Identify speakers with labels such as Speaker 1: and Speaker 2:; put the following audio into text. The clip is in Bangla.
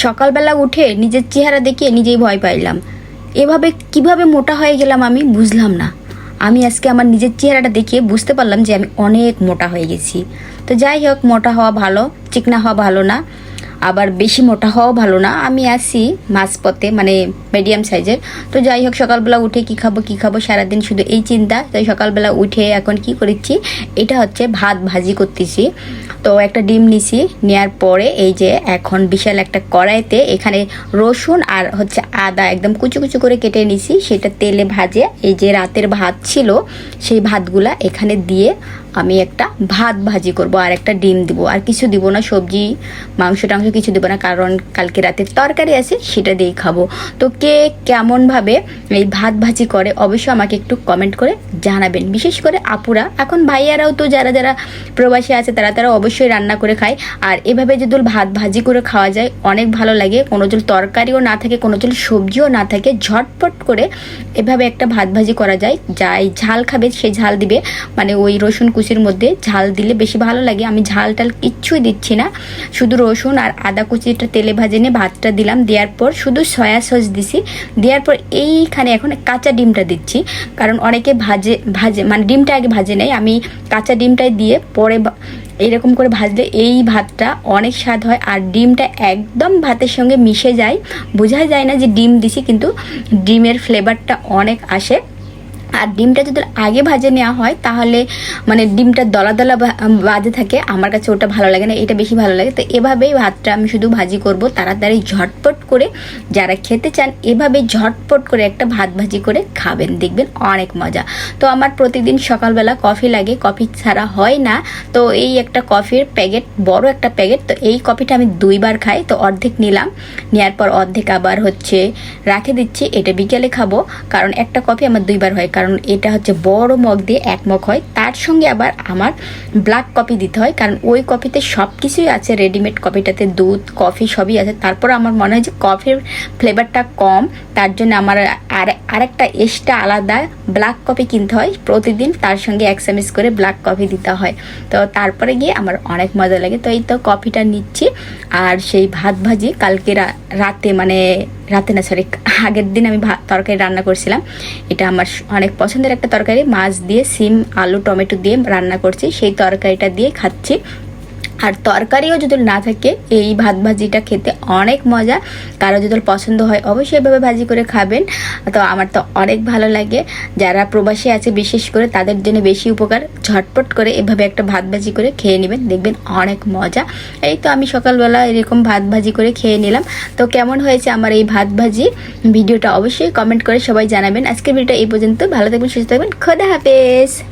Speaker 1: সকালবেলা উঠে নিজের চেহারা দেখে নিজেই ভয় পাইলাম। এভাবে কীভাবে মোটা হয়ে গেলাম আমি বুঝলাম না। আমি আজকে আমার নিজের চেহারাটা দেখে বুঝতে পারলাম যে আমি অনেক মোটা হয়ে গেছি। তো যাই হোক, মোটা হওয়া ভালো, চিকনা হওয়া ভালো না, আবার বেশি মোটা হওয়াও ভালো না। আমি আসি মাঝপথে মানে মিডিয়াম সাইজের তো যাই হোক, সকালবেলা উঠে কি খাব কি খাব, সারাদিন শুধু এই চিন্তা। তাই সকালবেলা উঠে এখন কি করেছি, এটা হচ্ছে ভাত ভাজি করতেছি। তো একটা ডিম নিছি নেওয়ার পরে এই যে এখন বিশাল একটা কড়াইতে এখানে রসুন আর হচ্ছে আদা একদম কুচু কুচু করে কেটে নিছি, সেটা তেলে ভাজে, এই যে রাতের ভাত ছিল, সেই ভাতগুলা এখানে দিয়ে আমি একটা ভাত ভাজি করব আর একটা ডিম দিব। আর কিছু দিব না, সবজি, মাংস টাংস কিছু দিব না, কারণ কালকে রাতের তরকারি আছে, সেটা দিয়েই খাব। তো কে কেমনভাবে এই ভাত ভাজি করে, অবশ্যই আমাকে একটু কমেন্ট করে জানাবেন। বিশেষ করে আপুরা, এখন ভাইয়ারাও তো যারা যারা প্রবাসী আছে, তারা তারা অবশ্যই রান্না করে খায় আর এভাবে যদি ভাত ভাজি করে খাওয়া যায়, অনেক ভালো লাগে। কোনো জল তরকারিও না থাকে, কোনো জল সবজিও না থাকে। ঝটপট করে এভাবে একটা ভাত ভাজি করা যায়। যাই ঝাল খাবে, সে ঝাল দিবে। মানে ওই রসুন কুচির মধ্যে ঝাল দিলে বেশি ভালো লাগে। আমি ঝাল টাল কিচ্ছুই দিচ্ছি না। শুধু রসুন আর আদা কুচিটা তেলে ভাজে নিয়ে ভাতটা দিলাম। দেওয়ার পর শুধু সয়া সস দিছি। দেওয়ার পর এইখানে এখন কাঁচা ডিমটা দিচ্ছি। কারণ অনেকে ভাজে ভাজে মানে ডিমটা আগে ভাজে নেয়। আমি কাঁচা ডিমটাই দিয়ে পরে এরকম করে ভাজলে এই ভাতটা অনেক স্বাদ হয় আর ডিমটা একদম ভাতের সঙ্গে মিশে যায়। বোঝা যায় না যে ডিম দিছি, কিন্তু ডিমের ফ্লেভারটা অনেক আসে। আর ডিমটা যদি আগে ভাজে নেওয়া হয়, তাহলে মানে ডিমটা দলা দলা বাজে থাকে। আমার কাছে ওটা ভালো লাগে না, এটা বেশি ভালো লাগে। তো এভাবেই ভাতটা আমি শুধু ভাজি করব, তাড়াতাড়ি ঝটপট করে। যারা খেতে চান, এভাবে ঝটপট করে একটা ভাত ভাজি করে খাবেন, দেখবেন অনেক মজা। তো আমার প্রতিদিন সকালবেলা কফি লাগে, কফি ছাড়া হয় না। তো এই একটা কফির প্যাকেট, বড় একটা প্যাকেট, তো এই কফিটা আমি দুইবার খাই, তো অর্ধেক নিলাম। নেওয়ার পর অর্ধেক আবার হচ্ছে রাখে দিচ্ছি, এটা বিকেলে খাব। কারণ একটা কফি আমার দুইবার হয়, কারণ এটা হচ্ছে বড় মগ দিয়ে এক মগ হয়। তার সঙ্গে আবার আমার ব্ল্যাক কফি দিতে হয়, কারণ ওই কফিতে সব কিছুই আছে রেডিমেড কফিটাতে দুধ কফি সবই আছে। তারপর আমার মনে হয় যে কফির ফ্লেভারটা কম, তার জন্য আমার আর, আরেকটা এক্সট্রা আলাদা ব্ল্যাক কফি কিনতে হয় প্রতিদিন, তার সঙ্গে এক চামচ করে ব্ল্যাক কফি দিতে হয়। তো তারপরে গিয়ে আমার অনেক মজা লাগে। তো এই তো কফিটা নিচ্ছি, আর সেই ভাত ভাজি কালকে রাতে মানে রাতে না সরি আগের দিন আমি তরকারি রান্না করছিলাম। এটা আমার অনেক পছন্দের একটা তরকারি। মাছ দিয়ে, সিম, আলু, টমেটো দিয়ে রান্না করছি। সেই তরকারিটা দিয়ে খাচ্ছি। আর তরকারিও যদি না থাকে, এই ভাত ভাজিটা খেতে অনেক মজা। কারও যদি পছন্দ হয়, অবশ্যই এভাবে ভাজি করে খাবেন। তো আমার তো অনেক ভালো লাগে। যারা প্রবাসী আছে, বিশেষ করে তাদের জন্য বেশি উপকার। ঝটপট করে এভাবে একটা ভাত ভাজি করে খেয়ে নেবেন, দেখবেন অনেক মজা। এই তো আমি সকালবেলা এরকম ভাত ভাজি করে খেয়ে নিলাম। তো কেমন হয়েছে আমার এই ভাত ভাজি? ভিডিওটা অবশ্যই কমেন্ট করে সবাই জানাবেন। আজকের ভিডিওটা এই পর্যন্ত। ভালো থাকবেন, সুস্থ থাকবেন। খোদা হাফেজ!